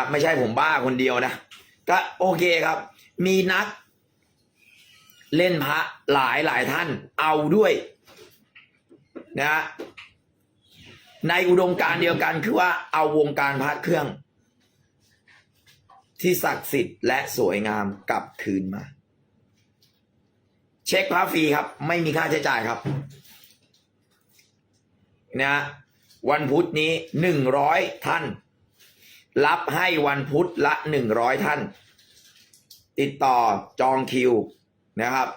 นะครับ ไม่ใช่ผมบ้าคนเดียวนะ ก็โอเคครับ มีนัก เล่นพระหลายหลายท่านเอาด้วยนะฮะในอุดมการเดียวกันคือว่าเอาวงการพระเครื่อง ที่ศักดิ์สิทธิ์และสวยงามกลับคืนมา เช็คพระฟรีครับ ไม่มีค่าใช้จ่ายครับนะวันพุธนี้หนึ่งร้อยท่าน รับให้วันพุธละหนึ่งร้อยท่าน ติดต่อจองคิวนะครับ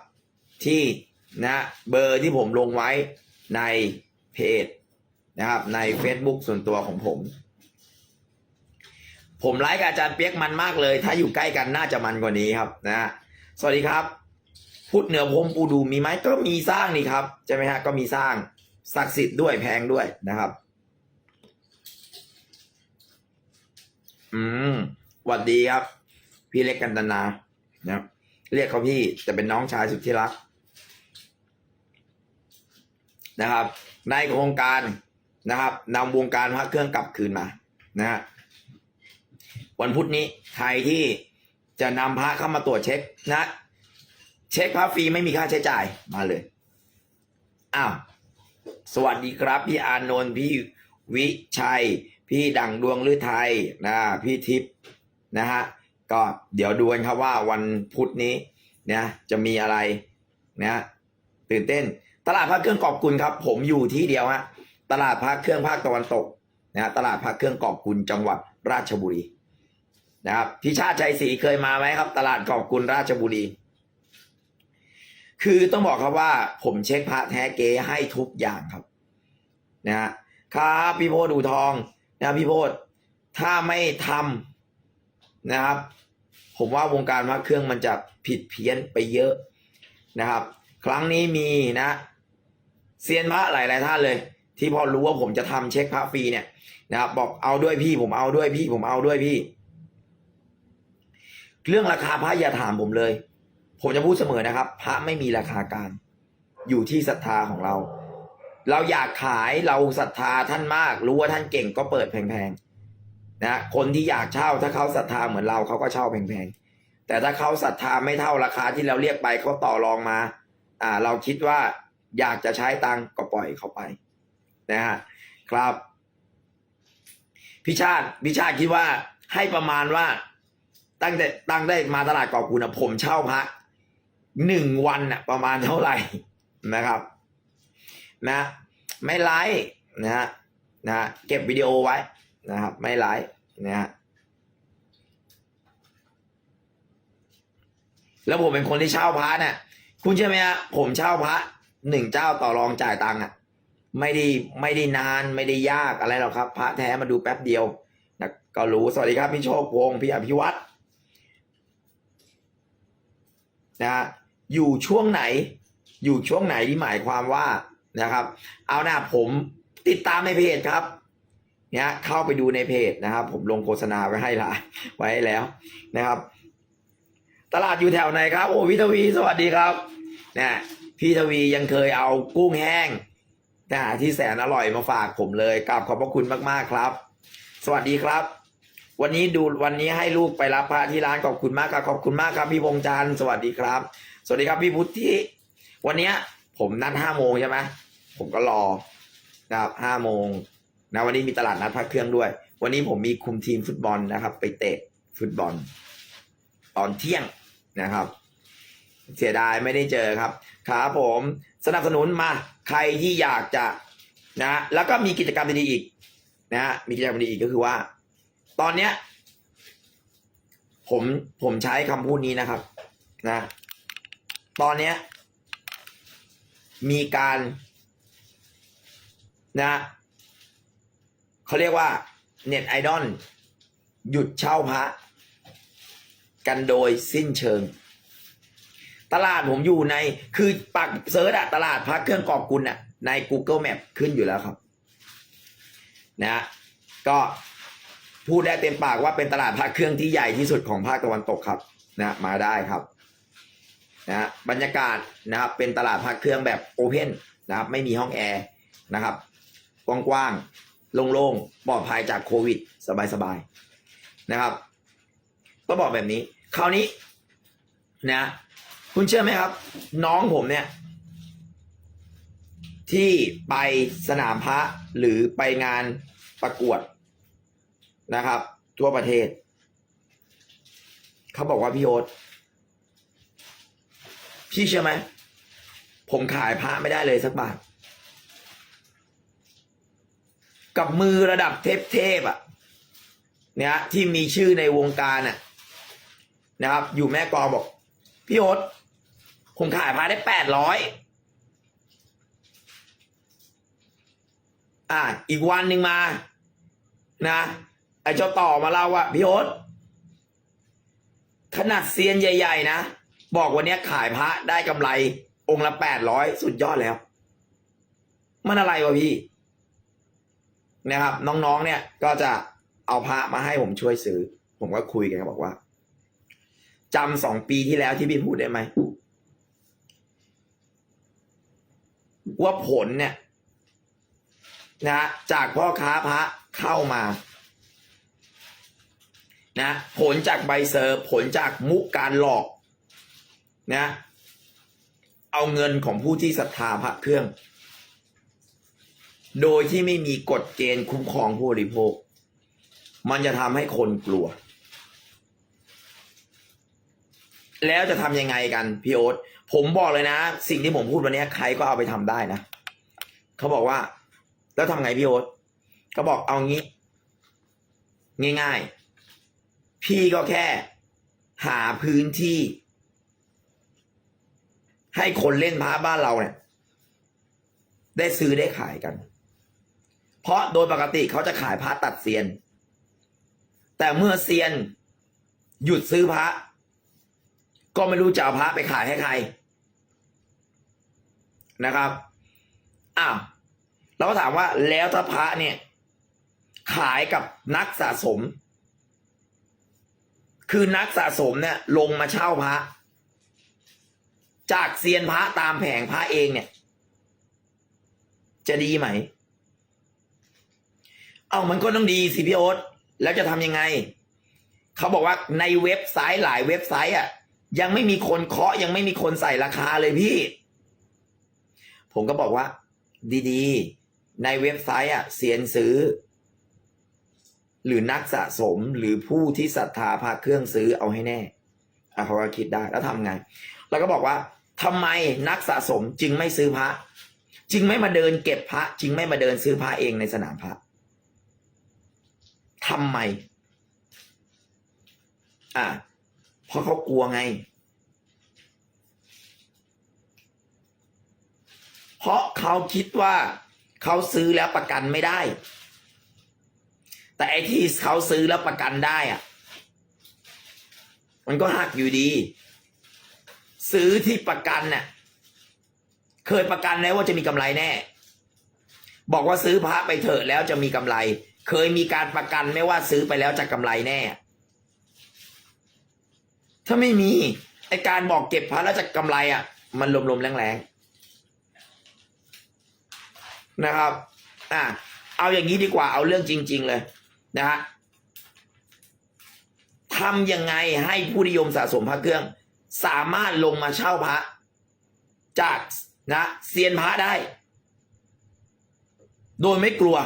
ที่นะเบอร์ที่ผมลงไว้ในเพจนะครับ ใน Facebook ส่วนตัวของผม ผมไลค์กับอาจารย์เปียกมันมากเลย ถ้าอยู่ใกล้กันน่าจะมันกว่านี้ครับนะฮะสวัสดีครับพุทธเหนือพรมปูดูมีไหมก็มีสร้างนี่ครับใช่ไหมฮะก็มีสร้างศักดิ์สิทธิ์ด้วยแพงด้วยนะครับ อืมหวัดดีครับ พี่เล็กกันตนานะเรียกเขาพี่แต่เป็นน้องชายสุดที่รัก นะครับ ในโครงการนะครับนำวงการพระเครื่องกลับคืนมานะฮะวันพุธนี้ใครที่จะนำพระเข้ามาตรวจเช็คนะ เช็คพระฟรีไม่มีค่าใช้จ่ายมาเลยอ้าวสวัสดีครับ พี่อานนท์พี่วิชัย พี่ดังดวงฤทัยนะพี่ทิพย์นะฮะก็เดี๋ยวดูกันครับว่าวันพุธนี้นะจะมีอะไรนะตื่นเต้น ตลาดพระเครื่องกอบกุลครับ ผมอยู่ที่เดียวฮะตลาดพระเครื่องภาคตะวันตกนะตลาดพระเครื่องกอบกุลจังหวัดราชบุรีนะครับพี่ชาติชัยศรีเคยมาไหมครับ ตลาดกอบกุลราชบุรี คือต้องบอกครับว่า ผมเช็คพระแท้เก๊ให้ทุกอย่างครับนะฮะครับพี่โพดูทอง นะพี่โพดถ้าไม่ทำนะครับ ผมว่าวงการพระเครื่องมันจะผิดเพี้ยนไปเยอะนะครับ ครั้งนี้มีนะเซียนพระหลายๆท่านเลย ที่พอรู้ว่าผมจะทำเช็คพระฟรีเนี่ยนะครับ บอกเอาด้วยพี่ผมเอาด้วยพี่ผมเอาด้วยพี่ เรื่องราคาพระอย่าถามผมเลย ผมจะพูดเสมอนะครับ พระไม่มีราคากลางอยู่ที่ศรัทธาของเรา เราอยากขายเราศรัทธาท่านมาก รู้ว่าท่านเก่งก็เปิดแพงๆนะคนที่อยากเช่าถ้าเขาศรัทธาเหมือนเราเขาก็เช่าแพงๆแต่ถ้าเขาศรัทธาไม่เท่าราคาที่เราเรียกไปเขาต่อรองมา อ่า เราคิดว่าอยากจะใช้ตังก็ปล่อยเขาไป นะฮะครับพิชาติพิชาติคิดว่าให้ประมาณว่า ตั้งแต่ตั้งได้มาตลาดกอบกูนะผมเช่าพระหนึ่งวันนะประมาณเท่าไหร่นะครับ นะ ไม่ไลฟ์นะฮะนะเก็บวิดีโอไว้นะครับ ไม่ไลฟ์นะฮะแล้วผมเป็นคนที่เช่าพระเนี่ยคุณเชื่อไหมฮะผมเช่าพระหนึ่งเจ้าต่อรองจ่ายตังค์อะ ไม่ได้ไม่ได้นานไม่ได้ยากอะไรหรอกครับ พระแท้มาดูแป๊บเดียวนะก็รู้สวัสดีครับพี่โชคพงพี่อภิวัตรนะอยู่ช่วงไหน อยู่ช่วงไหนที่หมายความว่า นะครับ เอาหน้าผมติดตามในเพจครับเนี่ยเข้าไปดูในเพจนะครับ ผมลงโฆษณาไว้ให้ละไว้แล้วนะครับ ตลาดอยู่แถวไหนครับ โอ้พี่ทวีสวัสดีครับเนะพี่ทวียังเคยเอากุ้งแห้งนะที่แสนอร่อยมาฝากผมเลยกราบขอบพระคุณมากๆครับ สวัสดีครับ วันนี้ดูวันนี้ให้ลูกไปรับพระที่ร้านขอบคุณมากครับขอบคุณมากครับ พี่พงจันทร์สวัสดีครับ สวัสดีครับพี่พุทธิวันนี้ผมนัดห้าโมงใช่ไหม ผมก็รอนะครับห้าโมงนะวันนี้มีตลาดนัดพระเครื่องด้วย วันนี้ผมมีคุมทีมฟุตบอลนะครับ ไปเตะฟุตบอล ตอนเที่ยงนะครับ เสียดายไม่ได้เจอครับครับผมสนับสนุนมาใครที่อยากจะนะ แล้วก็มีกิจกรรมดีๆอีก นะฮะมีกิจกรรมดีๆอีกก็คือว่า ตอนเนี้ย ผมผมใช้คำพูดนี้นะครับ นะ ตอนเนี้ย มีการ นะเขาเรียกว่าเน็ตไอดอลหยุดเช่าพระกันโดยสิ้นเชิง ตลาดผมอยู่ในคือปักเซิร์ชอะตลาดพระเครื่องกอบกุลอะใน Google Map ขึ้นอยู่แล้วครับ นะก็พูดได้เต็มปากว่าเป็นตลาดพระเครื่องที่ใหญ่ที่สุดของภาคตะวันตกครับนะมาได้ครับนะบรรยากาศนะครับเป็นตลาดพระเครื่องแบบโอเพนนะครับไม่มีห้องแอร์นะครับ กว้างๆโล่งๆปลอดภัยจากโควิด สบายๆนะครับก็บอกแบบนี้ คราวนี้นะ คุณเชื่อไหมครับ น้องผมเนี่ย ที่ไปสนามพระหรือไปงานประกวดนะครับ ทั่วประเทศ เขาบอกว่าพี่โอ๊ตพี่เชื่อไหมผมขายพระไม่ได้เลยสักบาท กับมือระดับเทพเทพๆอะเนี่ยที่มีชื่อในวงการอะนะครับ อยู่แม่กองบอก พี่โอ๊ตผมขายพระได้แปดร้อยอ่า อีกวันหนึ่งมา นะไอ้เจ้าต่อมาเล่าว่าพี่โอ๊ตขนาดเซียนใหญ่ ๆ นะ บอกวันนี้ขายพระได้กำไร องค์ละแปดร้อยสุดยอดแล้ว มันอะไรวะพี่ นะครับ น้องๆ เนี่ยก็จะเอาพระมาให้ผมช่วยซื้อ ผมก็คุยกันบอกว่าจำสองปีที่แล้วที่พี่พูดได้ไหมว่าผลเนี่ย นะจากพ่อค้าพระเข้ามา นะ ผลจากใบเซอร์ผลจากมุกการหลอกนะ เอาเงินของผู้ที่ศรัทธาพระเครื่อง โดยที่ไม่มีกฎเกณฑ์คุ้มครองผู้บริโภค มันจะทำให้คนกลัว แล้วจะทำยังไงกันพี่โอ๊ตผมบอกเลยนะ สิ่งที่ผมพูดวันนี้ใครก็เอาไปทำได้นะเขาบอกว่า แล้วทำไงพี่โอ๊ตเขาบอกเอางี้ ง่าย ๆ พี่ก็แค่ หาพื้นที่ ให้คนเล่นพระบ้านเราเนี่ยได้ซื้อได้ขายกัน เพราะโดยปกติเขาจะขายพระตัดเซียน แต่เมื่อเซียน หยุดซื้อพระ ก็ไม่รู้จะเอาพระไปขายให้ใคร นะครับอ้าวเราก็ถามว่าแล้วถ้าพระเนี่ย ขายกับนักสะสม คือนักสะสมเนี่ย ลงมาเช่าพระ จากเซียนพระตามแผงพระเองเนี่ย จะดีไหม เอามันก็ต้องดีสิพี่โอ๊ตแล้วจะทำยังไง เขาบอกว่าในเว็บไซต์หลายเว็บไซต์อะ ยังไม่มีคนเคาะยังไม่มีคนใส่ราคาเลยพี่ ผมก็บอกว่า ดีๆ ในเว็บไซต์อะเสียนซื้อ หรือนักสะสมหรือผู้ที่ศรัทธาพระเครื่องซื้อเอาให้แน่อะเขาก็คิดได้แล้วทำไง แล้วก็บอกว่าทำไมนักสะสมจึงไม่ซื้อพระ จึงไม่มาเดินเก็บพระ จึงไม่มาเดินซื้อพระเองในสนามพระ ทำไม อะเพราะเขากลัวไง เพราะเขาคิดว่าเขาซื้อแล้วประกันไม่ได้ แต่ไอ้ที่เขาซื้อแล้วประกันได้อะมันก็หักอยู่ดี ซื้อที่ประกันเนี่ย เคยประกันแล้วว่าจะมีกำไรแน่ บอกว่าซื้อพระไปเถอะแล้วจะมีกำไร เคยมีการประกันไม่ว่าซื้อไปแล้วจะกำไรแน่ ถ้าไม่มีไอการบอกเก็บพระแล้วจะกำไรอะ มันลมๆแรงๆนะครับอะเอาอย่างนี้ดีกว่าเอาเรื่องจริง ๆ เลยนะฮะทำยังไงให้ผู้นิยมสะสมพระเครื่อง สามารถลงมาเช่าพระ จากนะเซียนพระได้ โดยไม่กลัว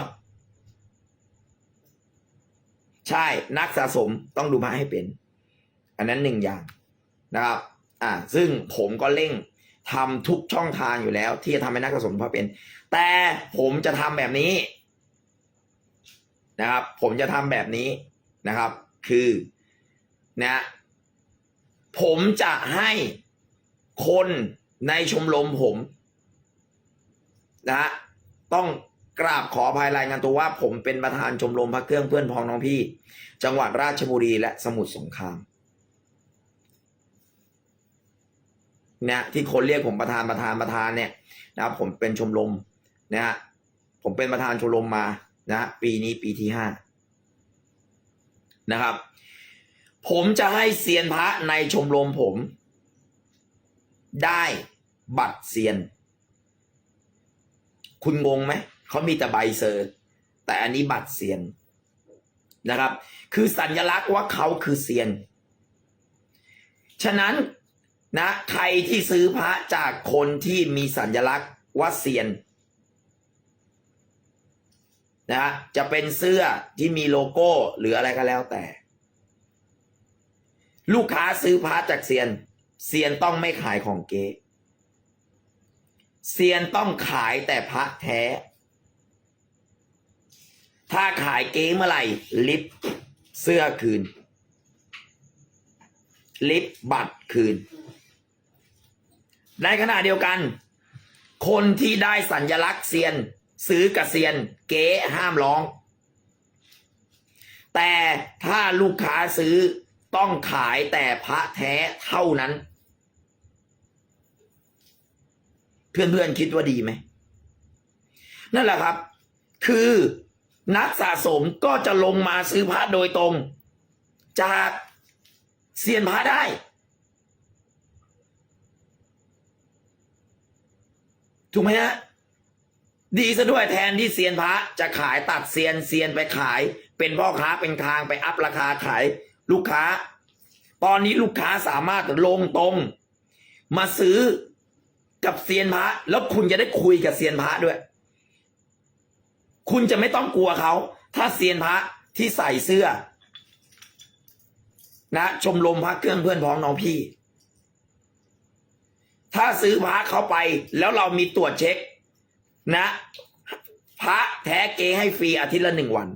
ใช่นักสะสมต้องดูพระให้เป็น อันนั้นหนึ่งอย่างนะครับ อ่า ซึ่งผมก็เร่งทำทุกช่องทางอยู่แล้ว ที่จะทำให้นักสะสมพระเป็น แต่ผมจะทำแบบนี้นะครับ ผมจะทำแบบนี้นะครับ คือนะผมจะให้คนในชมรมผมนะฮะต้อง กราบขออภัยรายงานตัวว่าผมเป็นประธานชมรมพระเครื่องเพื่อนพ้องน้องพี่ จังหวัดราชบุรีและสมุทรสงครามเนี่ยที่คนเรียกผมประธานประธานประธานเนี่ยนะครับผมเป็นชมรมนะฮะผมเป็นประธานชมรมมานะฮะปีนี้ปีที่ห้านะครับ ผมจะให้เซียนพระในชมรมผม ได้บัตรเซียน คุณงงไหม เขามีแต่ใบเซอร์ แต่อันนี้บัตรเซียนนะครับ คือสัญลักษณ์ว่าเขาคือเซียน ฉะนั้นนะใครที่ซื้อพระจากคนที่มีสัญลักษณ์ว่าเซียนนะจะเป็นเสื้อที่มีโลโก้หรืออะไรก็แล้วแต่ ลูกค้าซื้อพระจากเซียน เซียนต้องไม่ขายของเก๊เซียนต้องขายแต่พระแท้ ถ้าขายเก๊เมื่อไหร่ ลิฟต์เสื้อคืน ลิฟต์บัตรคืน ในขณะเดียวกัน คนที่ได้สัญญลักษณ์เซียน ซื้อกับเซียน เก๊ห้ามร้อง แต่ถ้าลูกค้าซื้อต้องขายแต่พระแท้เท่านั้น เพื่อนๆคิดว่าดีไหมนั่นแหละครับ คือ นักสะสมก็จะลงมาซื้อพระโดยตรง จากเซียนพระได้ ถูกไหมฮะดีซะด้วยแทนที่เซียนพระจะขายตัดเซียนเซียนไปขาย เป็นพ่อค้าเป็นคางไปอัพราคาขายลูกค้า ตอนนี้ลูกค้าสามารถลงตรง มาซื้อกับเซียนพระแล้วคุณจะได้คุยกับเซียนพระด้วย คุณจะไม่ต้องกลัวเขา ถ้าเซียนพระที่ใส่เสื้อ นะ ชมรมพระเครื่องเพื่อนพ้องน้องพี่ ถ้าซื้อพระเขาไป แล้วเรามีตรวจเช็ค นะ พระแท้เก๊ให้ฟรีอาทิตย์ละหนึ่งวัน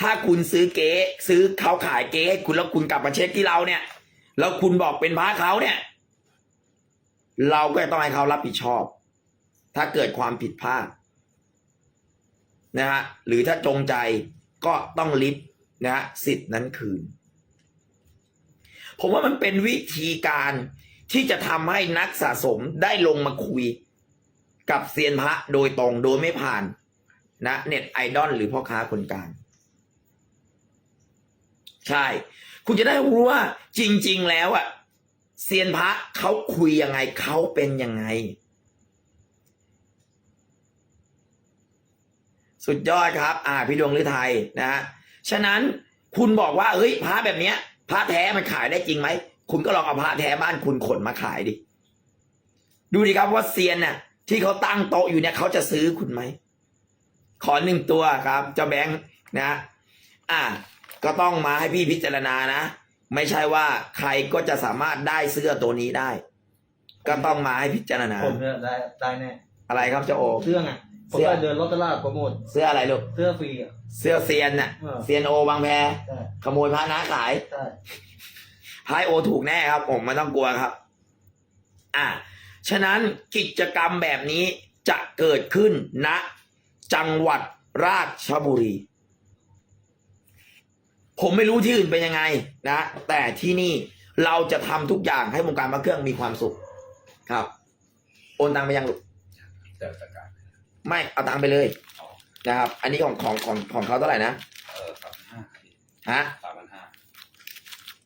ถ้าคุณซื้อเก๊ซื้อเขาขายเก๊ให้คุณแล้วคุณกลับมาเช็คที่เราเนี่ย แล้วคุณบอกเป็นพระเขาเนี่ย เราก็ต้องให้เขารับผิดชอบ ถ้าเกิดความผิดพลาด นะฮะหรือถ้าจงใจก็ต้องลิฟนะฮะสิทธิ์นั้นคืน ผมว่ามันเป็นวิธีการที่จะทำให้นักสะสมได้ลงมาคุยกับเซียนพระโดยตรงโดยไม่ผ่านนะเน็ตไอดอลหรือพ่อค้าคนกลางใช่ คุณจะได้รู้ว่าจริง ๆ แล้วอะเซียนพระเขาคุยยังไงเขาเป็นยังไง สุดยอดครับ อ่า พี่ดวงฤทัยนะฮะฉะนั้นคุณบอกว่าเฮ้ยพระแบบเนี้ยพระแท้มันขายได้จริงไหมคุณก็ลองเอาพระแท้บ้านคุณขนมาขายดิ ดูดิครับว่าเซียนน่ะ ที่เขาตั้งโต๊ะอยู่เนี่ยเขาจะซื้อคุณไหมขอหนึ่งตัวครับ เจ้าแบงค์นะอ่าก็ต้องมาให้พี่พิจารณานะ ไม่ใช่ว่าใครก็จะสามารถได้เสื้อตัวนี้ได้ ก็ต้องมาให้พิจารณาผมเนี่ยได้ได้แน่อะไรครับเจ้าโอเสื้อไง ผมเสื้อไปเดินรถตลาดโปรโมทเสื้ออะไรลูก เสื้อฟรีอะ เสื้อเซียนน่ะเออเซียนโอวางแพ ใช่ขโมยพระน้าขายใช่พายโอถูกแน่ครับ ผมไม่ต้องกลัวครับ อ่า ฉะนั้นกิจกรรมแบบนี้จะเกิดขึ้นณจังหวัดราชบุรี ผมไม่รู้ที่อื่นเป็นยังไงนะ แต่ที่นี่เราจะทำทุกอย่างให้วงการพระเครื่องมีความสุข ครับ โอนตังค์ไปยังลูก แต่จัดการ ไม่เอาตังค์ไปเลยนะครับ อันนี้ของของของของเขาเท่าไหร่นะเออสามพันห้าฮะสามพันห้า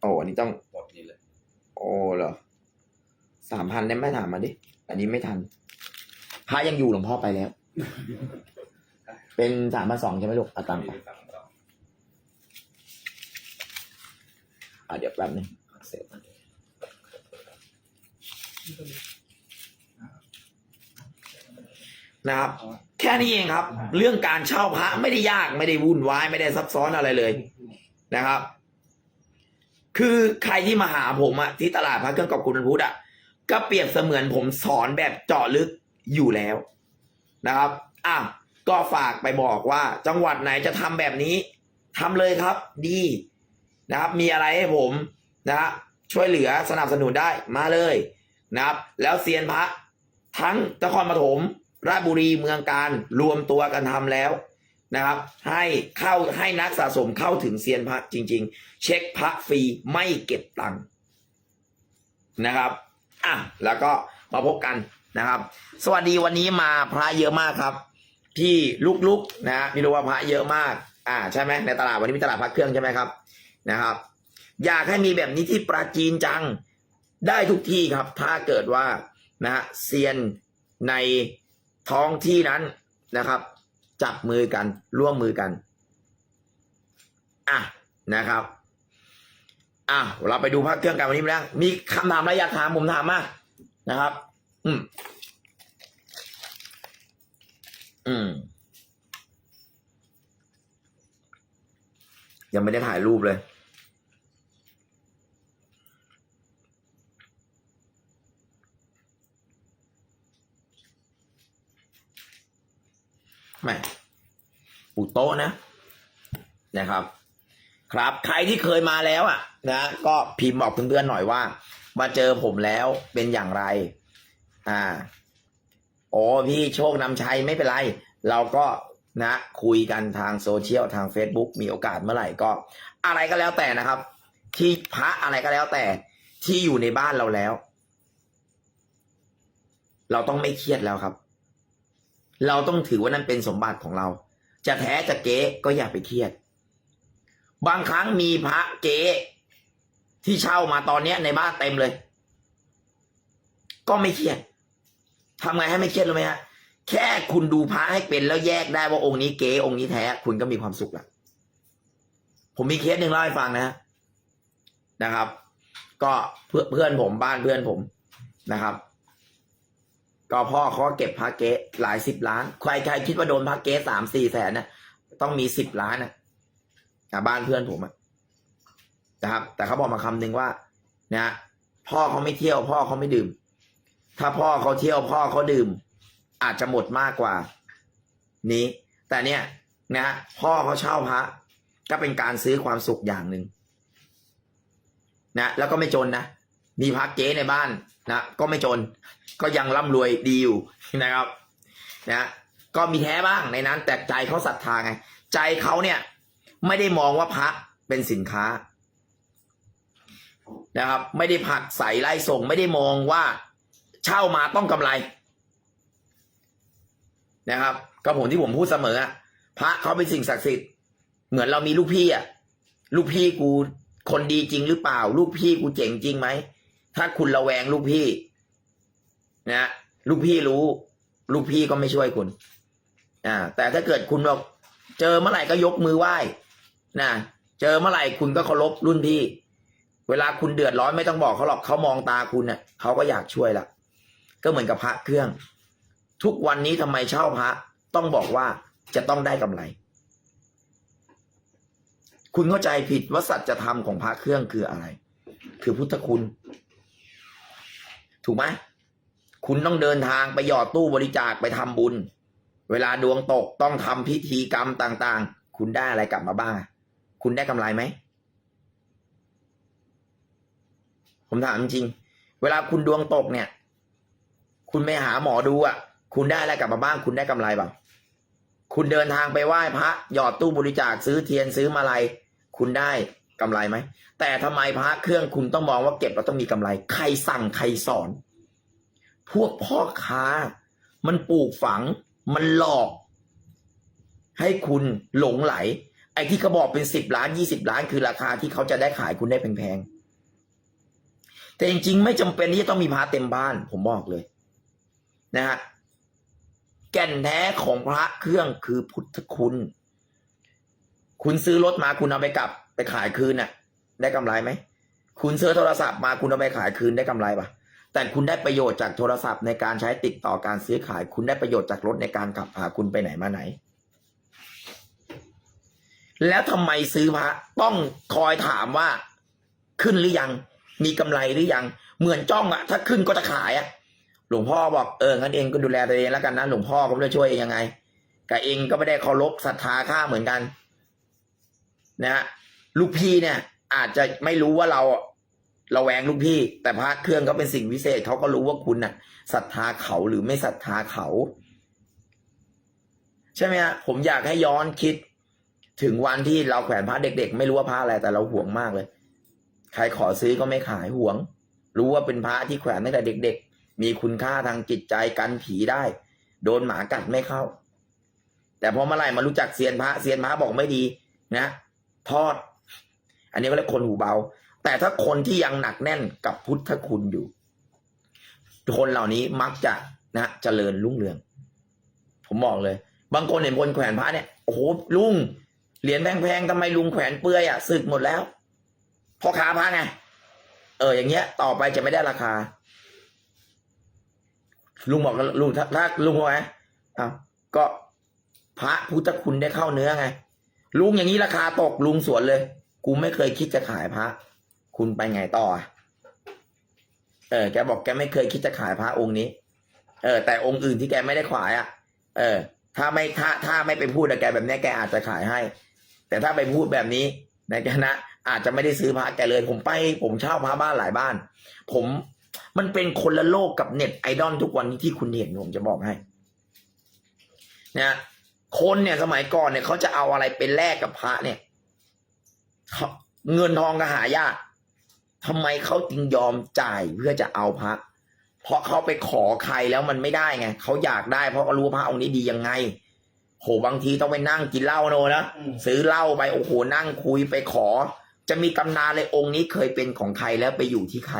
โอ้อันนี้ต้องหมดนี้เลยโอ้เหรอสามพันได้ไหมถามมาดิอันนี้ไม่ทันพระยังอยู่หลวงพ่อไปแล้ว เป็นสามพันสองใช่ไหมลูกเอาตังค์ไปสามพันสองอะเดี๋ยวแป๊บนึงเสร็จ นะครับ แค่นี้เองครับ เรื่องการเช่าพระไม่ได้ยากไม่ได้วุ่นวายไม่ได้ซับซ้อนอะไรเลยนะครับ คือใครที่มาหาผมอะที่ตลาดพระเครื่องกับคุณพุทธอะก็เปรียบเสมือนผมสอนแบบเจาะลึกอยู่แล้วนะครับอะก็ฝากไปบอกว่าจังหวัดไหนจะทำแบบนี้ทำเลยครับ ดีนะครับ มีอะไรให้ผมนะครับช่วยเหลือสนับสนุนได้มาเลยนะครับ แล้วเซียนพระทั้งนครปฐม ราชบุรีเมืองการรวมตัวกันทำแล้วนะครับ ให้เข้าให้นักสะสมเข้าถึงเซียนพระจริง ๆ เช็คพระฟรีไม่เก็บตังค์นะครับอะแล้วก็มาพบกันนะครับ สวัสดีวันนี้มาพระเยอะมากครับ ที่ลุกๆนะฮะมีรู้ว่าพระเยอะมาก อ่าใช่ไหมในตลาดวันนี้มีตลาดพระเครื่องใช่ไหมครับนะครับ อยากให้มีแบบนี้ที่ปราจีนจังได้ทุกที่ครับ ถ้าเกิดว่านะฮะเซียนใน ท้องที่นั้นนะครับ จับมือกันร่วมมือกันอะนะครับอะเราไปดูพระเครื่องกันวันนี้แล้วมีคำถามอะไรอยากถามผมถามมานะครับ อืม อืม ยังไม่ได้ถ่ายรูปเลย แม่ปูโต๊ะนะนะครับ ครับใครที่เคยมาแล้วอะนะก็พิมพ์บอกเพื่อนๆหน่อยว่า มาเจอผมแล้วเป็นอย่างไร อ่าโอ้พี่โชคนำชัยไม่เป็นไร เราก็นะคุยกันทางโซเชียลทาง Facebook มีโอกาสเมื่อไหร่ก็ อะไรก็แล้วแต่นะครับ ที่พระอะไรก็แล้วแต่ที่อยู่ในบ้านเราแล้ว เราต้องไม่เครียดแล้วครับ เราต้องถือว่านั่นเป็นสมบัติของเรา จะแท้จะเก๊ก็อย่าไปเครียด บางครั้งมีพระเก๊ที่เช่ามาตอนเนี้ยในบ้านเต็มเลย ก็ไม่เครียดทำไงให้ไม่เครียดรู้ไหมฮะแค่คุณดูพระให้เป็นแล้วแยกได้ว่าองค์นี้เก๊องค์นี้แท้ คุณก็มีความสุขล้วผมมีเคสหนึ่งเล่าให้ฟังนะนะครับ ก็เพื่อเพื่อนผมบ้านเพื่อนผมนะครับ ก็พ่อเขาเก็บพระเก๊หลายสิบล้าน ใครใครคิดว่าโดนพระเก๊สามสี่แสนนะต้องมีสิบล้านนะ่ะบ้านเพื่อนผมอะนะครับ แต่เขาบอกมาคำหนึ่งว่านะพ่อเขาไม่เที่ยว พ่อเขาไม่ดื่ม ถ้าพ่อเขาเที่ยวพ่อเขาดื่ม อาจจะหมดมากกว่า นี้ แต่เนี่ย นะพ่อเขาเช่าพระก็เป็นการซื้อความสุขอย่างหนึ่งนะแล้วก็ไม่จนนะ มีพระเก๊ในบ้านนะก็ไม่จนก็ยังร่ำรวยดีอยู่นะครับนะก็มีแท้บ้างในนั้น แต่ใจเขาศรัทธาไง ใจเขาเนี่ยไม่ได้มองว่าพระเป็นสินค้านะครับ ไม่ได้ผลักใส่ไล่ส่ง ไม่ได้มองว่าเช่ามาต้องกำไรนะครับ ก็ผมที่ผมพูดเสมอพระเขาเป็นสิ่งศักดิ์สิทธิ์เหมือนเรามีลูกพี่อะลูกพี่กูคนดีจริงหรือเปล่า ลูกพี่กูเจ๋งจริงไหม ถ้าคุณระแวงลูกพี่ นะลูกพี่รู้ ลูกพี่ก็ไม่ช่วยคุณ อ่า แต่ถ้าเกิดคุณบอกเจอเมื่อไหร่ก็ยกมือไหว้นะเจอเมื่อไหร่คุณก็เคารพรุ่นพี่ เวลาคุณเดือดร้อนไม่ต้องบอกเขาหรอกเขามองตาคุณเน่ะเขาก็อยากช่วยละก็เหมือนกับพระเครื่อง ทุกวันนี้ทำไมเช่าพระ ต้องบอกว่าจะต้องได้กำไร คุณเข้าใจผิดว่าสัจธรรมของพระเครื่องคืออะไร คือพุทธคุณ ถูกไหมคุณต้องเดินทางไปหยอดตู้บริจาคไปทำบุญ เวลาดวงตกต้องทำพิธีกรรมต่างๆ คุณได้อะไรกลับมาบ้าง คุณได้กำไรไหม ผมถามจริง เวลาคุณดวงตกเนี่ย คุณไปหาหมอดูอะ คุณได้อะไรกลับมาบ้าง คุณได้กำไรเปล่า คุณเดินทางไปไหว้พระ หยอดตู้บริจาคซื้อเทียนซื้อมาลัย คุณได้ กำไรไหม แต่ทำไมพระเครื่องคุณต้องมองว่าเก็บแล้วต้องมีกำไร ใครสั่งใครสอน พวกพ่อค้า มันปลูกฝัง มันหลอก ให้คุณหลงไหล ไอ้ที่เขาบอกเป็นสิบล้านยี่สิบล้าน คือราคาที่เขาจะได้ขายคุณได้แพงๆ แต่จริงๆ ไม่จำเป็นที่จะต้องมีพระเต็มบ้าน ผมบอกเลย นะฮะ แก่นแท้ของพระเครื่องคือพุทธคุณ คุณซื้อรถมาคุณเอาไปกลับ ไปขายคืนน่ะ ได้กำไรไหมคุณซื้อโทรศัพท์มาคุณเอาไปขายคืนได้กำไรปะแต่คุณได้ประโยชน์จากโทรศัพท์ในการใช้ติดต่อการซื้อขาย คุณได้ประโยชน์จากรถในการขับพาคุณไปไหนมาไหน แล้วทำไมซื้อพระต้องคอยถามว่า ขึ้นหรือยัง มีกำไรหรือยัง เหมือนจ้องอะถ้าขึ้นก็จะขายอะหลวงพ่อบอกเอองั้นเองก็ดูแลตัวเองแล้วกันนะหลวงพ่อก็ไม่ได้ช่วยเองยังไงกับเองก็ไม่ได้เคารพศรัทธาข้าเหมือนกัน นะฮะ ลูกพี่เนี่ย อาจจะไม่รู้ว่าเราเราแวงลูกพี่ แต่พระเครื่องก็เป็นสิ่งวิเศษเขาก็รู้ว่าคุณน่ะศรัทธาเขาหรือไม่ศรัทธาเขา ใช่ไหมฮะผมอยากให้ย้อนคิด ถึงวันที่เราแขวนพระเด็ก ๆ ไม่รู้ว่าพระอะไรแต่เราห่วงมากเลย ใครขอซื้อก็ไม่ขายห่วง รู้ว่าเป็นพระที่แขวนตั้งแต่เด็ก ๆ มีคุณค่าทางจิตใจกันผีได้ โดนหมากัดไม่เข้า แต่พอเมื่อไหร่มารู้จักเซียนพระเซียนพระบอกไม่ดี นะ ทอด อันนี้ก็เรียกคนหูเบา แต่ถ้าคนที่ยังหนักแน่นกับพุทธคุณอยู่ คนเหล่านี้มักจะนะเจริญรุ่งเรือง ผมบอกเลย บางคนเห็นคนแขวนพระเนี่ยโอ้โหลุงเหรียญแพงๆทำไมลุงแขวนเปื้อยอะสึกหมดแล้วพ่อค้าพระไงเอออย่างเงี้ย ต่อไปจะไม่ได้ราคา ลุงบอกลุงถ้าถ้าลุงว่าไงอ้าวก็พระพุทธคุณได้เข้าเนื้อไง ลุงอย่างนี้ราคาตกลุงสวนเลย กูไม่เคยคิดจะขายพระ คุณไปไงต่อ เออ แกบอกแกไม่เคยคิดจะขายพระองค์นี้ เออ แต่องค์อื่นที่แกไม่ได้ขายอะ เออ ถ้าไม่ถ้าถ้าไม่ไปพูดกับแกแบบนี้แกอาจจะขายให้ แต่ถ้าไปพูดแบบนี้ในายแกนะอาจจะไม่ได้ซื้อพระแกเลย ผมไป ผมเช่าพระบ้านหลายบ้าน ผมมันเป็นคนละโลกกับเน็ตไอดอลทุกวันนี้ที่คุณเห็นผมจะบอกให้นะคนเนี่ยสมัยก่อนเนี่ยเขาจะเอาอะไรเป็นแลกกับพระเนี่ย เขาเงินทองก็หายากทำไมเขาจึงยอมจ่ายเพื่อจะเอาพระ เพราะเขาไปขอใครแล้วมันไม่ได้ไงเขาอยากได้เพราะเขารู้ว่าพระองค์นี้ดียังไงโหบางทีต้องไปนั่งกินเหล้าโนนะอืมซื้อเหล้าไปโอ้โหนั่งคุยไปขอ จะมีตำนานเลยองค์นี้เคยเป็นของใครแล้วไปอยู่ที่ใคร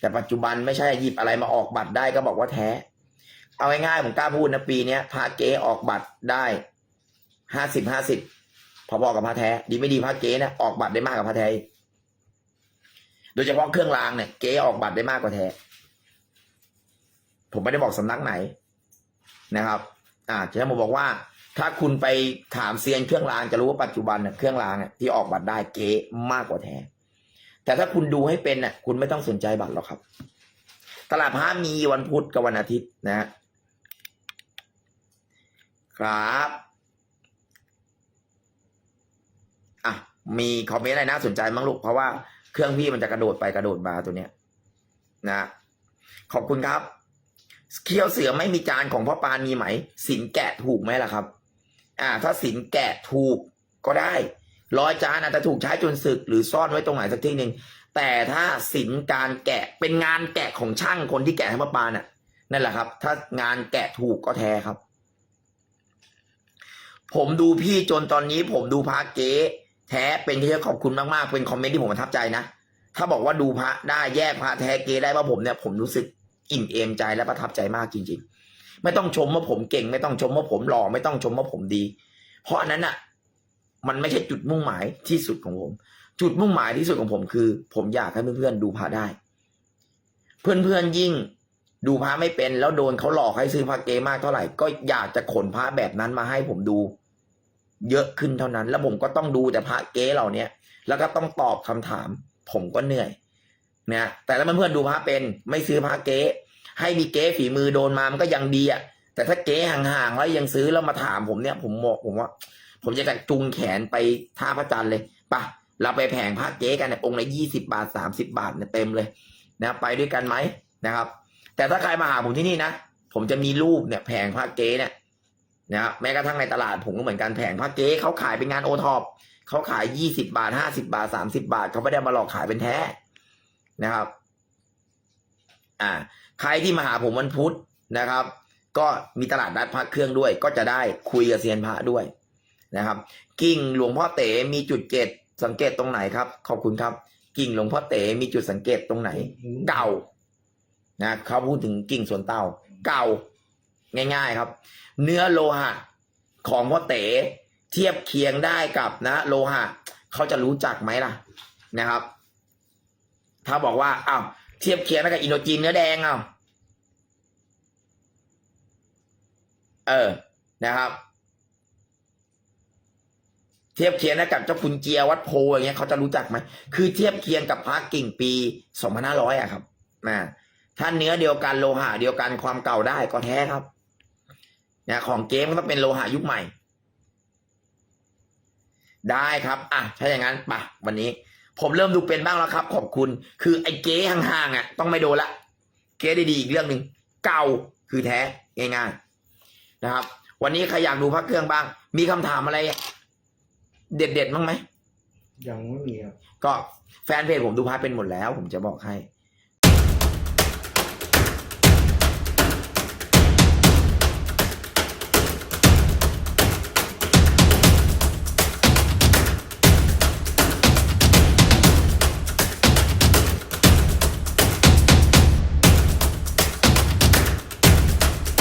แต่ปัจจุบันไม่ใช่หยิบอะไรมาออกบัตรได้ก็บอกว่าแท้ เอาง่ายๆผมกล้าพูดนะปีเนี้ยพระเก๊ออกบัตรได้ห้าสิบห้าสิบ พอๆกับพระแท้ ดีไม่ดีพระเก๊นะออกบัตรได้มากกว่าพระแท้โดยเฉพาะเครื่องรางเนี่ยเก๊ออกบัตรได้มากกว่าแท้ผมไม่ได้บอกสำนักไหนนะครับ อ่าจะให้ผมบอกว่า ถ้าคุณไปถามเซียนเครื่องรางจะรู้ว่าปัจจุบันเนี่ยเครื่องรางเนี่ยที่ออกบัตรได้เก๊มากกว่าแท้แต่ถ้าคุณดูให้เป็นน่ะคุณไม่ต้องสนใจบัตรหรอกครับ ตลาดพระมีวันพุธกับวันอาทิตย์นะ ครับอะ มีคอมเมนต์อะไรน่าสนใจมั้งลูกเพราะว่าเครื่องพี่มันจะกระโดดไปกระโดดมาตัวเนี้ยนะขอบคุณครับเคี้ยวเสือไม่มีจานของพ่อปานมีไหม สินแกะถูกไหมล่ะครับ อ่า ถ้าสินแกะถูกก็ได้ร้อยจานอาจจะถูกใช้จนสึก หรือซ่อนไว้ตรงไหนสักที่หนึ่งแต่ถ้าสินการแกะเป็นงานแกะของช่างคนที่แกะให้พ่อปานน่ะนั่นแหละครับ ถ้างานแกะถูกก็แท้ครับ ผมดูพี่จนตอนนี้ผมดูพระเก๊ แท้เป็นที่ขอบคุณมากๆ เป็นคอมเมนต์ที่ผมประทับใจนะ ถ้าบอกว่าดูพระได้แยกพระแท้เกได้ว่าผมเนี่ยผมรู้สึกอิ่มเอมใจและประทับใจมากจริง ๆ ไม่ต้องชมว่าผมเก่ง ไม่ต้องชมว่าผมหล่อไม่ต้องชมว่าผมดี เพราะอันนั้นอะ มันไม่ใช่จุดมุ่งหมายที่สุดของผม จุดมุ่งหมายที่สุดของผมคือ ผมอยากให้เพื่อนๆดูพระได้ เพื่อนๆยิ่งดูพระไม่เป็นแล้วโดนเขาหลอกให้ซื้อพระเกมากเท่าไหร่ ก็อยากจะขนพระแบบนั้นมาให้ผมดู เยอะขึ้นเท่านั้น แล้วผมก็ต้องดูแต่พระเก๊เหล่าเนี้ยแล้วก็ต้องตอบคำถาม ผมก็เหนื่อยนะแต่ถ้าเพื่อนๆดูพระเป็น ไม่ซื้อพระเก๊ให้มีเก๊ฝีมือโดนมามันก็ยังดีอะแต่ถ้าเก๊ห่างๆแล้วยังซื้อแล้วมาถามผมเนี่ย ผมบอกผมว่า ผมจะจุงแขนไปท่าพระจันทร์เลยปะเราไปแผงพระเก๊กันเนี่ยองค์ละยี่สิบาทสามสิบาทเนี่ยเต็มเลยนะไปด้วยกันไหมนะครับ แต่ถ้าใครมาหาผมที่นี่นะผมจะมีรูปเนี่ยแผงพระเก๊เนี่ย นะครับแม้กระทั่งในตลาดผมก็เหมือนกันแผงพระเก๊เขาขายเป็นงานโอท็อปเขาขายยี่สิบาทห้าสิบาทสามสิบาทเขาไม่ได้มาหลอกขายเป็นแท้นะครับ อ่า ใครที่มาหาผมวันพุธนะครับ ก็มีตลาดนัดพระเครื่องด้วย ก็จะได้คุยกับเซียนพระด้วยนะครับ กิ่งหลวงพ่อเต๋มีจุดเกตสังเกตตรงไหนครับ ขอบคุณครับ กิ่งหลวงพ่อเต๋มีจุดสังเกตตรงไหน เก่านะเขาพูดถึงกิ่งสวนเตาเก่า ง่าย ๆครับ เนื้อโลหะของพ่อเต๋เทียบเคียงได้กับนะโลหะเขาจะรู้จักไหมล่ะนะครับ ถ้าบอกว่าอ้าวเทียบเคียงได้กับอินโดจีนเนื้อแดงเอาเออนะครับ เทียบเคียงได้กับเจ้าคุณเจียวัดโพอย่างเงี้ยเขาจะรู้จักไหมคือเทียบเคียงกับพระกิ่งปีสองพันห้าร้อยอะครับนะถ้าเนื้อเดียวกันโลหะเดียวกันความเก่าได้ก็แท้ครับ นะของเกมก็ต้องเป็นโลหะยุคใหม่ ได้ครับอะถ้าอย่างนั้นปะวันนี้ ผมเริ่มดูเป็นบ้างแล้วครับ ขอบคุณ คือไอ้เก๊ห่างๆอะ ต้องไม่โดนละ เก๊ดีๆอีกเรื่องหนึ่งเก่าคือแท้ง่ายๆนะครับ วันนี้ใครอยากดูพระเครื่องบ้าง มีคำถามอะไร เด็ดๆบ้างไหมยังไม่มีครับก็แฟนเพจผมดูพระเป็นหมดแล้ว ผมจะบอกให้